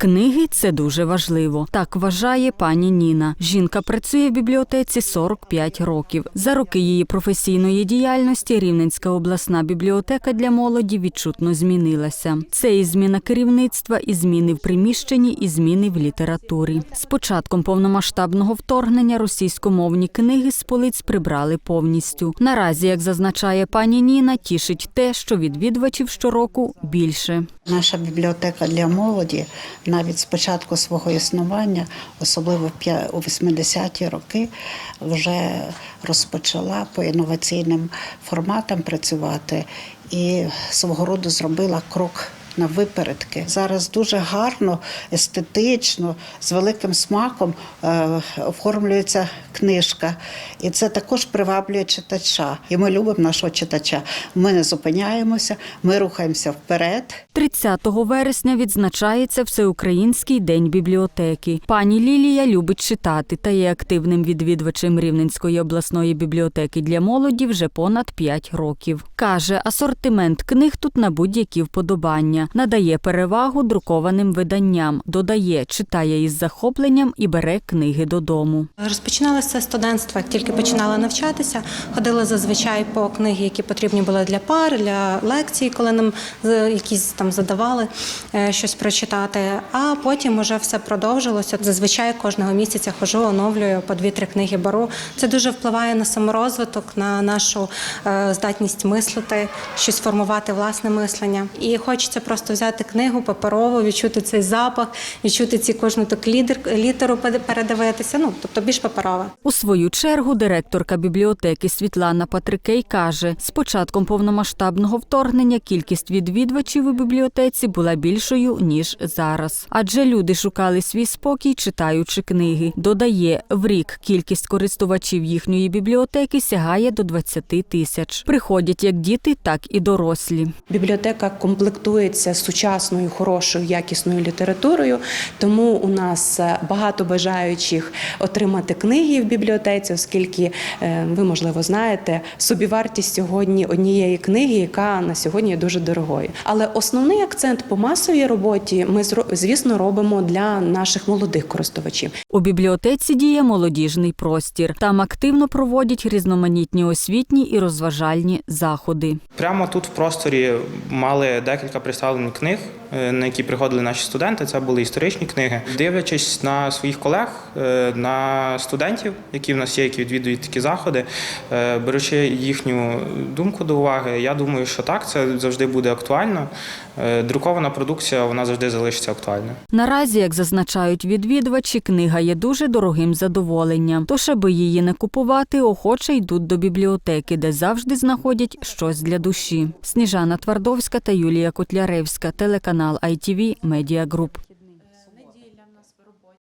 Книги це дуже важливо. Так вважає пані Ніна. Жінка працює в бібліотеці 45 років. За роки її професійної діяльності Рівненська обласна бібліотека для молоді відчутно змінилася. Це і зміна керівництва, і зміни в приміщенні, і зміни в літературі. З початком повномасштабного вторгнення російськомовні книги з полиць прибрали повністю. Наразі, як зазначає пані Ніна, тішить те, що відвідувачів щороку більше. Наша бібліотека для молоді навіть з початку свого існування, особливо у 80-ті роки, вже розпочала по інноваційним форматам працювати і свого роду зробила крок. На випередки зараз дуже гарно, естетично, з великим смаком е, оформлюється книжка, і це також приваблює читача. І ми любимо нашого читача. Ми не зупиняємося, ми рухаємося вперед. 30 вересня відзначається Всеукраїнський день бібліотеки. Пані Лілія любить читати та є активним відвідувачем Рівненської обласної бібліотеки для молоді вже понад 5 років. Каже, асортимент книг тут на будь-які вподобання, надає перевагу друкованим виданням, додає, читає із захопленням і бере книги додому. Розпочиналося студентство, як тільки починала навчатися. Ходила зазвичай по книги, які потрібні були для пар, для лекцій, коли нам якісь там задавали е, щось прочитати. А потім уже все продовжилося. Зазвичай кожного місяця хожу, оновлюю по дві-три книги беру. Це дуже впливає на саморозвиток, на нашу е, здатність мислити, щось формувати власне мислення. І хочеться просто взяти книгу паперову, відчути цей запах, відчути ці кожну лідер- літеру передивитися. Ну тобто більш паперова. У свою чергу директорка бібліотеки Світлана Патрикей каже, з початком повномасштабного вторгнення кількість відвідувачів у бібліотеці була більшою ніж зараз. Адже люди шукали свій спокій, читаючи книги. Додає, в рік кількість користувачів їхньої бібліотеки сягає до 20 тисяч. Приходять як діти, так і дорослі. Бібліотека комплектується сучасною, хорошою, якісною літературою, тому у нас е, багато бажаючих отримати книги в бібліотеці, оскільки е, ви, можливо, знаєте, собівартість сьогодні однієї книги, яка на сьогодні є дуже дорогою. Але основний акцент по масовій роботі ми звісно робимо для наших молодих користувачів. У бібліотеці діє молодіжний простір. Там активно проводять різноманітні освітні і розважальні заходи. Прямо тут в просторі мали декілька представлених книг, е, на які приходили наші студенти. Це були історичні книги. Дивлячись на своїх колег, е, на студентів, які в нас є, які відвідують такі заходи, е, беручи їхню думку до уваги, я думаю, що так, це завжди буде актуально. Е, Друкована продукція вона завжди залишиться актуальною. Наразі, як зазначають відвідувачі, книга є дуже дорогим задоволенням. Тож, аби її не купувати, охоче йдуть до бібліотеки, де завжди знаходять щось для душі. Сніжана Твардовська та Юлія Котляревська, телеканал ITV Media Group.